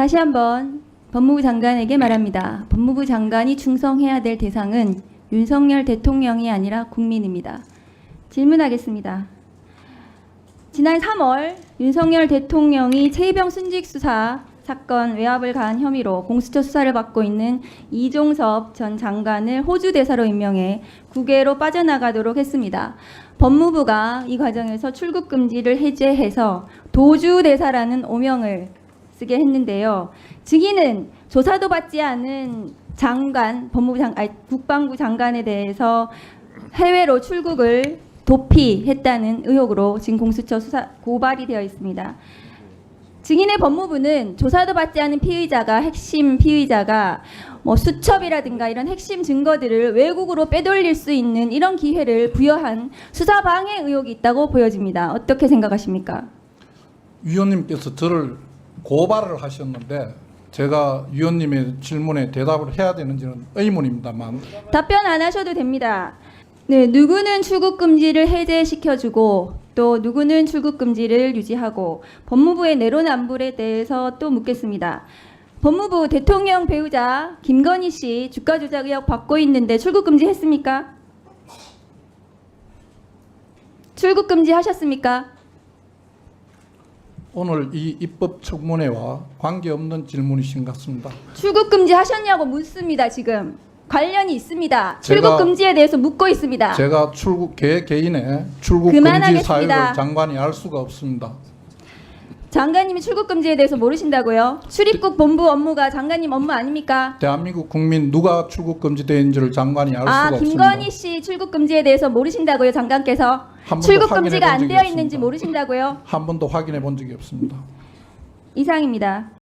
다시 한번 법무부 장관에게 말합니다. 법무부 장관이 충성해야 될 대상은 윤석열 대통령이 아니라 국민입니다. 질문하겠습니다. 지난 3월 윤석열 대통령이 최희병 순직 수사 사건 외압을 가한 혐의로 공수처 수사를 받고 있는 이종섭 전 장관을 호주 대사로 임명해 국외로 빠져나가도록 했습니다. 법무부가 이 과정에서 출국 금지를 해제해서 도주 대사라는 오명을 쓰게 했는데요. 증인은 조사도 받지 않은 장관, 법무부 장, 아니, 국방부 장관에 대해서 해외로 출국을 도피했다는 의혹으로 지금 공수처 수사 고발이 되어 있습니다. 증인의 법무부는 조사도 받지 않은 피의자가 핵심 피의자가 뭐 수첩이라든가 이런 핵심 증거들을 외국으로 빼돌릴 수 있는 이런 기회를 부여한 수사 방해 의혹이 있다고 보여집니다. 어떻게 생각하십니까? 위원님께서 저를 고발을 하셨는데 제가 위원님의 질문에 대답을 해야 되는지는 의문입니다만 답변 안 하셔도 됩니다. 네, 누구는 출국 금지를 해제시켜주고 또 누구는 출국 금지를 유지하고 법무부의 내로남불에 대해서 또 묻겠습니다. 법무부 대통령 배우자 김건희 씨 주가 조작 의혹 받고 있는데 출국 금지 했습니까? 출국 금지 하셨습니까? 오늘 이 입법 청문회와 관계없는 질문이신 것 같습니다. 출국 금지 하셨냐고 묻습니다. 지금 관련이 있습니다. 제가- 출국 금지에 대해서 묻고 있습니다. 제가 출국 개 개인의 출국 금지 그만하겠습니다. 사유를 장관이 알 수가 없습니다. 장관님이 출국 금지에 대해서 모르신다고요? 출입국 본부 업무가 장관님 업무 아닙니까? 대한민국 국민 누가 출국 금지되는지를 장관이 알 아, 수가 김건희 없습니다. 씨 출국 금지에 대해서 모르신다고요, 장관께서? 한 번도 출국 확인해 금지가 본 안 적이 되어 있는지 없습니다. 모르신다고요? 한 번도 확인해 본 적이 없습니다. 이상입니다.